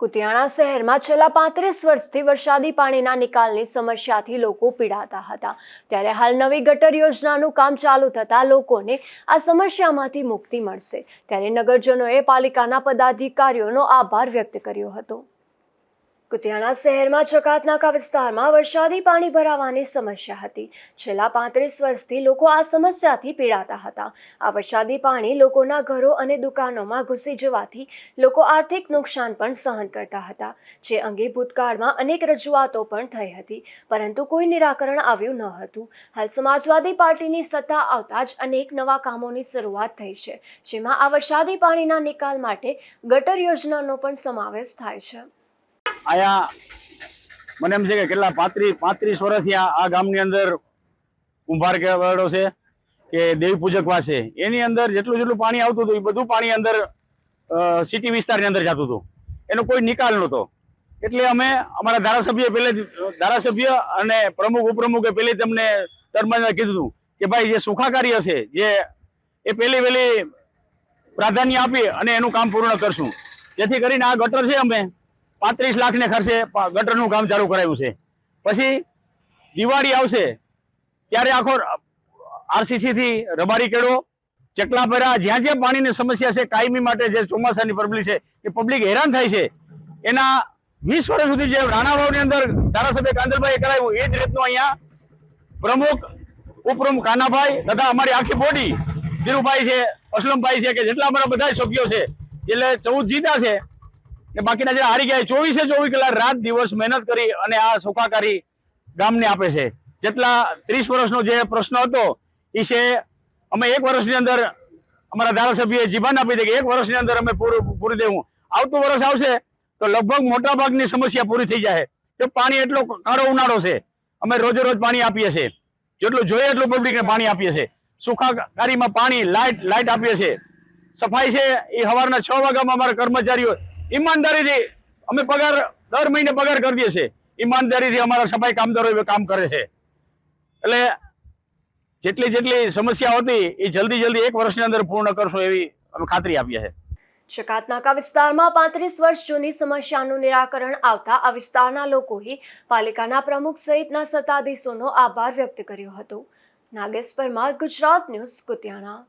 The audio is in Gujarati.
કુતિયાણા શહેરમાં છેલ્લા પાંત્રીસ વર્ષથી વરસાદી પાણીના નિકાલની સમસ્યાથી લોકો પીડાતા હતા. ત્યારે હાલ નવી ગટર યોજનાનું કામ ચાલુ થતાં લોકોને આ સમસ્યામાંથી મુક્તિ મળશે. ત્યારે નગરજનોએ પાલિકાના પદાધિકારીઓનો આભાર વ્યક્ત કર્યો હતો. કુતિયાણા શહેરમાં ચકાતનાકા વિસ્તારમાં વરસાદી પાણી ભરાવાની સમસ્યા હતી. છેલ્લા પાંત્રીસ વર્ષથી લોકો આ સમસ્યાથી પીડાતા હતા. આ વરસાદી પાણી લોકોના ઘરો અને દુકાનોમાં ઘૂસી જવાથી લોકો આર્થિક નુકસાન પણ સહન કરતા હતા, જે અંગે ભૂતકાળમાં અનેક રજૂઆતો પણ થઈ હતી. પરંતુ કોઈ નિરાકરણ આવ્યું ન હતું. હાલ સમાજવાદી પાર્ટીની સત્તા આવતા જ અનેક નવા કામોની શરૂઆત થઈ છે, જેમાં આ વરસાદી પાણીના નિકાલ માટે ગટર યોજનાનો પણ સમાવેશ થાય છે. અહીંયા મને એમ છે કે કેટલા પાંત્રીસ પાંત્રીસ વર્ષથી આ ગામની અંદર કુંભાર કેવાડો છે કે દેવી પૂજકવા છે એની અંદર જેટલું જેટલું પાણી આવતું હતું, એ બધું પાણી અંદર સિટી વિસ્તારની અંદર જતું હતું. એનો કોઈ નિકાલ નહોતો. એટલે અમે અમારા ધારાસભ્ય પહેલે ધારાસભ્ય અને પ્રમુખ, ઉપપ્રમુખે પહેલે તમને ટર્મમાં કીધું કે ભાઈ, જે સુખાકારી હશે, જે એ પહેલી વહેલી પ્રાધાન્ય આપી અને એનું કામ પૂર્ણ કરશું. જેથી કરીને આ ગટર છે અમે પાંત્રીસ લાખને ખર્ચે ગટરનું કામ ચાલુ કરાયું છે. પછી દિવાળી આવશે, ત્યારે આખો આરસીસી થી રબારી કેળો ચકલાપરા જ્યાં જ્યાં પાણીની સમસ્યા છે, કાયમી માટે જે ચોમાસાની પબ્લિક છે, એ પબ્લિક હેરાન થાય છે. એના વીસ વર્ષ સુધી જે રાણાવાવની અંદર ધારાસભ્ય કાંદલભાઈ કરાવ્યું, એ જ રીતનું અહીંયા પ્રમુખ, ઉપપ્રમુખ કાનાભાઈ તથા અમારી આખી બોડી ધીરુભાઈ છે, અસલમભાઈ છે, કે જેટલા અમારા બધા સભ્યો છે, એટલે ચૌદ જીતા છે ને બાકીના જે હારી ગયા ચોવીસે ચોવીસ કલાક રાત દિવસ મહેનત કરી અને આ સુખાકારી ગામને આપે છે. જેટલા ત્રીસ વર્ષનો જે પ્રશ્ન હતો એ છે અમે એક વર્ષની અંદર અમારા ધારાસભ્યએ જીભાન આપી દે કે એક વર્ષની અંદર અમે પૂરું પૂરી દેવું. આવતું વર્ષ આવશે તો લગભગ મોટા ભાગની સમસ્યા પૂરી થઈ જાય કે પાણી એટલો કાળો ઉનાળો છે, અમે રોજે રોજ પાણી આપીએ છીએ. જેટલું જોઈએ એટલું પબ્લિકને પાણી આપીએ છીએ. સુખાકારીમાં પાણી લાઇટ લાઇટ આપીએ છીએ. સફાઈ છે એ સવારના છ વાગ્યામાં અમારા કર્મચારીઓ ઈમાનદારીથી અમે પગાર, દર મહિને પગાર કરી દઈએ છીએ. ઈમાનદારીથી અમારા સફાઈ કામદારો કામ કરે છે. એટલે જેટલી જેટલી સમસ્યા હતી એ જલ્દી જલ્દી એક વર્ષની અંદર પૂર્ણ કરશો એવી અમે ખાતરી આપીએ છીએ. ચકાતનાકા વિસ્તારમાં પાંત્રીસ વર્ષ જૂની સમસ્યાનું નિરાકરણ આવતા આ વિસ્તારના લોકોએ પાલિકાના પ્રમુખ સહિતના સત્તાધીશોનો આભાર વ્યક્ત કર્યો હતો. નાગેશ પરમાર ગુજરાત ન્યૂઝ કુતિયાણા.